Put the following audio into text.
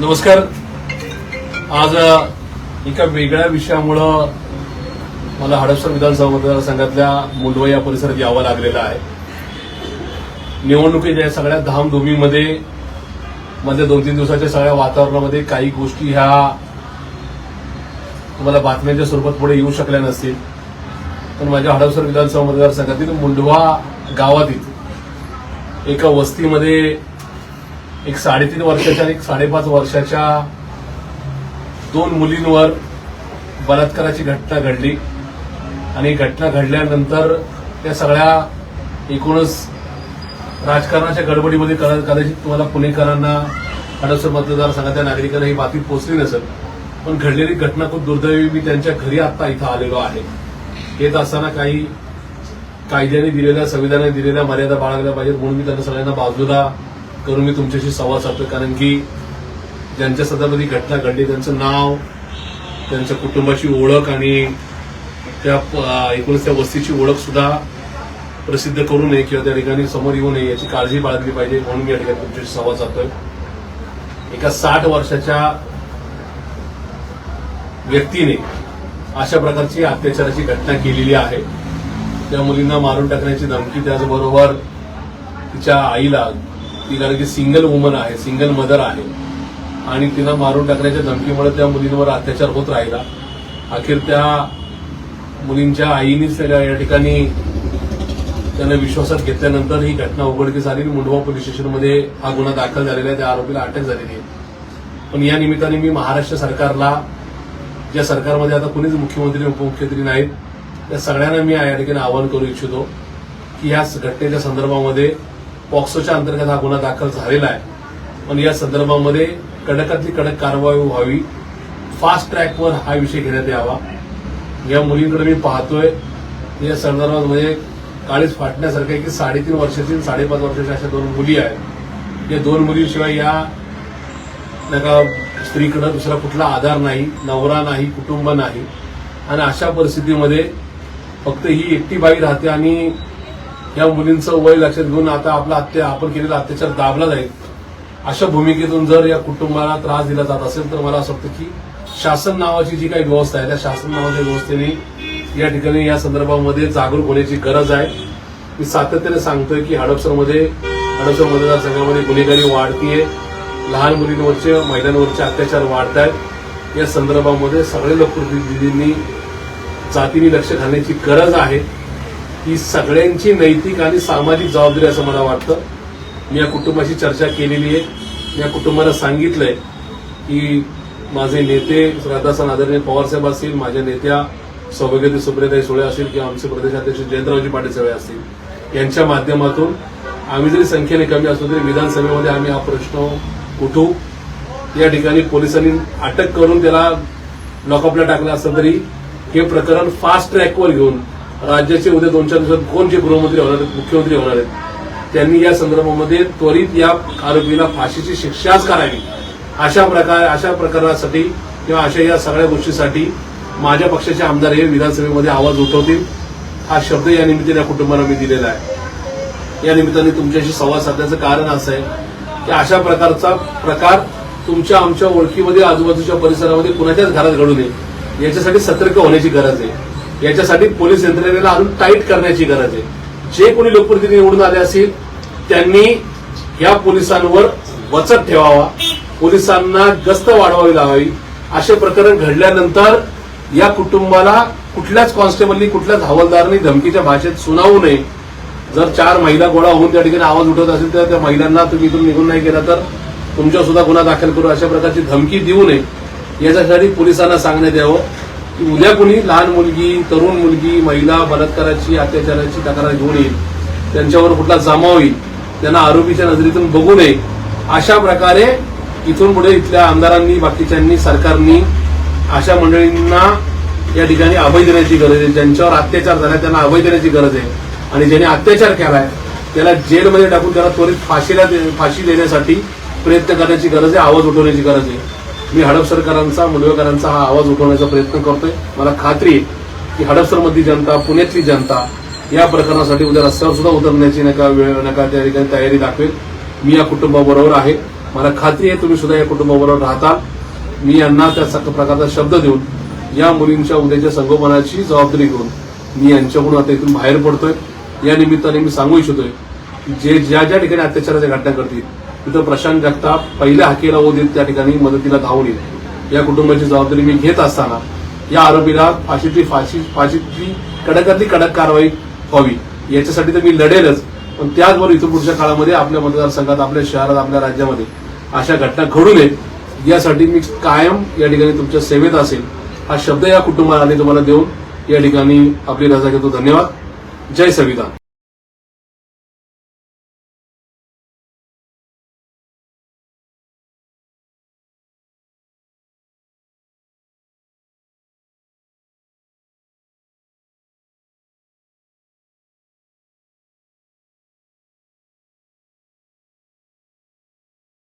नमस्कार. आज एका वेगळ्या विषयामुळं मला हडपसर विधानसभा मतदारसंघातल्या मुंडवा या परिसरात यावं लागलेलं आहे. निवडणुकीच्या या सगळ्या धामधुमीमध्ये मध्ये दोन तीन दिवसाच्या सगळ्या वातावरणामध्ये काही गोष्टी ह्या तुम्हाला बातम्यांच्या स्वरूपात पुढे येऊ शकल्या नसतील. पण माझ्या हडपसर विधानसभा मतदारसंघातील मुंडवा गावातील एका वस्तीमध्ये एक साडेतीन वर्षाच्या आणि एक साडेपाच वर्षाच्या दोन मुलींवर बलात्काराची घटना घडली. आणि घटना घडल्यानंतर त्या सगळ्या एकूणच राजकारणाच्या गडबडीमध्ये कदाचित तुम्हाला पुणेकरांना हडपसर मतदारसंघातल्या नागरिकांना ही बातमी पोचली नसेल. पण घडलेली घटना खूप दुर्दैवी मी त्यांच्या घरी आता इथं आलेलो आहे. येत असताना काही कायद्याने दिलेल्या संविधानाने दिलेल्या मर्यादा बाळगल्या पाहिजेत म्हणून मी त्यांना सगळ्यांना बाजूला करून मी तुमच्याशी संवाद साधतो कारण की ज्यांच्या सदर्भात ही घटना घडली त्यांचं नाव त्यांच्या कुटुंबाची ओळख आणि त्या एकूणच त्या वस्तीची ओळख सुद्धा प्रसिद्ध करू नये किंवा त्या ठिकाणी समोर येऊ नये याची काळजी बाळगली पाहिजे म्हणून मी या ठिकाणी तुमच्याशी संवाद साधतोय. एका साठ वर्षाच्या व्यक्तीने अशा प्रकारची अत्याचाराची घटना केलेली आहे. त्या मुलींना मारून टाकण्याची धमकी त्याचबरोबर तिच्या आईला ती कारण की सिंगल वुमन आहे सिंगल मदर आहे. आणि तिला मारून टाकण्याच्या धमकीमुळे त्या मुलींवर अत्याचार होत राहिला. अखेर त्या मुलींच्या आईनीच त्याला या ठिकाणी त्यांना विश्वासात घेतल्यानंतर ही घटना उघडकीस आली आणि मुंडवा पोलीस स्टेशनमध्ये हा गुन्हा दाखल झालेला आहे. त्या आरोपीला अटक झालेली आहे. पण या निमित्ताने मी महाराष्ट्र सरकारला ज्या सरकारमध्ये आता कुणीच मुख्यमंत्री उपमुख्यमंत्री नाहीत त्या सगळ्यांना मी या ठिकाणी आवाहन करू इच्छितो की या घटनेच्या संदर्भामध्ये पॉक्सोच्या अंतर्गत हा गुन्हा दाखल झालेला आहे. पण या संदर्भामध्ये कडकातली कडक कारवाई व्हावी. फास्ट ट्रॅकवर हा विषय घेण्यात यावा. या मुलींकडे मी पाहतोय. या संदर्भात म्हणजे काळीच फाटण्यासारखं आहे की साडेतीन वर्षाची साडेपाच वर्षाच्या अशा दोन मुली आहेत. या दोन मुलीशिवाय या नका स्त्रीकडं दुसरा कुठला आधार नाही नवरा नाही कुटुंब नाही. आणि अशा परिस्थितीमध्ये फक्त ही एकटी बाई राहते आणि या मुलींचं वय लक्षात घेऊन आता आपला अत्या आपण केलेला अत्याचार दाबला जाईल. अशा भूमिकेतून जर या कुटुंबाला त्रास दिला जात असेल तर मला असं वाटतं की शासन नावाची जी काही व्यवस्था आहे त्या शासन नावाच्या व्यवस्थेने या ठिकाणी या संदर्भामध्ये जागरूक होण्याची गरज आहे. मी सातत्याने सांगतोय की हडपसरमध्ये हडपसर मतदारसंघामध्ये गुन्हेगारी वाढतीये. लहान मुलींवरचे महिलांवरचे अत्याचार वाढत आहेत या संदर्भामध्ये सगळे लोकप्रतिनिधींनी जातीने लक्ष घालण्याची गरज आहे. ही सगळ्यांची नैतिक आणि सामाजिक जबाबदारी असं मला वाटतं. मी या कुटुंबाशी चर्चा केलेली आहे. मी या कुटुंबाला सांगितलंय की माझे नेते श्रद्धासन आदरणीय पवारसाहेब असतील माझ्या नेत्या सौभाग्यवती सुप्रियाताई सुळे असतील किंवा आमचे प्रदेशाध्यक्ष जयंतरावजी पाटील सुळे असतील यांच्या माध्यमातून आम्ही जरी संख्येने कमी असलो तरी विधानसभेमध्ये आम्ही हा प्रश्न उठू. या ठिकाणी पोलिसांनी अटक करून त्याला लॉकअपला टाकलं असलं तरी हे प्रकरण फास्ट ट्रॅकवर घेऊन राज्याचे उद्या दोन चार दिवसात कोण जे गृहमंत्री होणार आहेत मुख्यमंत्री होणार आहेत त्यांनी या संदर्भामध्ये त्वरित या आरोपीला फाशीची शिक्षाच करावी. अशा प्रकार अशा प्रकरणासाठी किंवा अशा या सगळ्या गोष्टीसाठी माझ्या पक्षाचे आमदार हे विधानसभेमध्ये आवाज उठवतील. हा शब्द या निमित्ताने या कुटुंबाला मी दिलेला आहे. या निमित्ताने तुमच्याशी संवाद साधण्याचं कारण असं आहे की अशा प्रकारचा प्रकार तुमच्या आमच्या ओळखीमध्ये आजूबाजूच्या परिसरामध्ये कुणाच्याच घरात घडू नये. याच्यासाठी सतर्क होण्याची गरज आहे. याच्यासाठी पोलीस यंत्रणेला अजून टाईट करण्याची गरज आहे. जे कोणी लोकप्रतिनिधी निवडून आले असतील त्यांनी या पोलिसांवर वचक ठेवावा. पोलिसांना गस्त वाढवावी लावावी असे प्रकरण घडल्यानंतर या कुटुंबाला कुठल्याच कॉन्स्टेबलनी कुठल्याच हवालदारांनी धमकीच्या भाषेत सुनावू नये. जर चार महिला गोळा होऊन त्या ठिकाणी आवाज उठवत असेल तर त्या महिलांना तुम्ही इथून निघून नाही गेला तर तुमच्यावर सुद्धा गुन्हा दाखल करू. अशा प्रकारची धमकी देऊ नये. याच्यासाठी पोलिसांना सांगण्यात यावं. की उद्या कुणी लहान मुलगी तरुण मुलगी महिला बलात्काराची अत्याचाराची तक्रार घेऊन येईल त्यांच्यावर कुठला जमा होईल त्यांना आरोपीच्या नजरेतून बघू नये अशा प्रकारे इथून पुढे इथल्या आमदारांनी बाकीच्यांनी सरकारनी अशा मंडळींना या ठिकाणी अभय देण्याची गरज आहे. ज्यांच्यावर अत्याचार झाला त्यांना अभय देण्याची गरज आहे. आणि ज्याने अत्याचार केलाय त्याला जेलमध्ये टाकून त्याला त्वरित फाशीला फाशी देण्यासाठी प्रयत्न करण्याची गरज आहे आवाज उठवण्याची गरज आहे. मी हडपसरकरांचा मुंडवेकरांचा हा आवाज उठवण्याचा प्रयत्न करतोय. मला खात्री आहे की हडपसरमधली जनता पुण्यातली जनता या प्रकरणासाठी उद्या रस्त्यावर सुद्धा उतरण्याची नका वेळ नका त्या ठिकाणी तयारी दाखवेल. मी या कुटुंबाबरोबर आहे. मला खात्री आहे तुम्ही सुद्धा या कुटुंबाबरोबर राहता. मी यांना त्या प्रकारचा शब्द देऊन या मुलींच्या उद्याच्या संगोपनाची जबाबदारी घेऊन मी यांच्याकडून आता इथून बाहेर पडतोय. या निमित्ताने मी सांगू इच्छितोय जे ज्या ज्या ठिकाणी अत्याचाराच्या घटना करतील तिथं प्रशांत जगताप पहिल्या हाकेला ओ देत त्या ठिकाणी मदतीला धावून येईल. या कुटुंबाची जबाबदारी मी घेत असताना या आरोपीला फाशीची फाशी फाशीची कडकातली कडक कारवाई व्हावी. याच्यासाठी तर मी लढेलच. पण त्याचबरोबर इथं पुढच्या काळामध्ये आपल्या मतदारसंघात आपल्या शहरात आपल्या राज्यामध्ये अशा घटना घडू नयेत. यासाठी मी कायम या ठिकाणी तुमच्या सेवेत असेल. हा शब्द या कुटुंबाला आणि तुम्हाला देऊन या ठिकाणी आपली रजा घेतो. धन्यवाद. जय संविधान.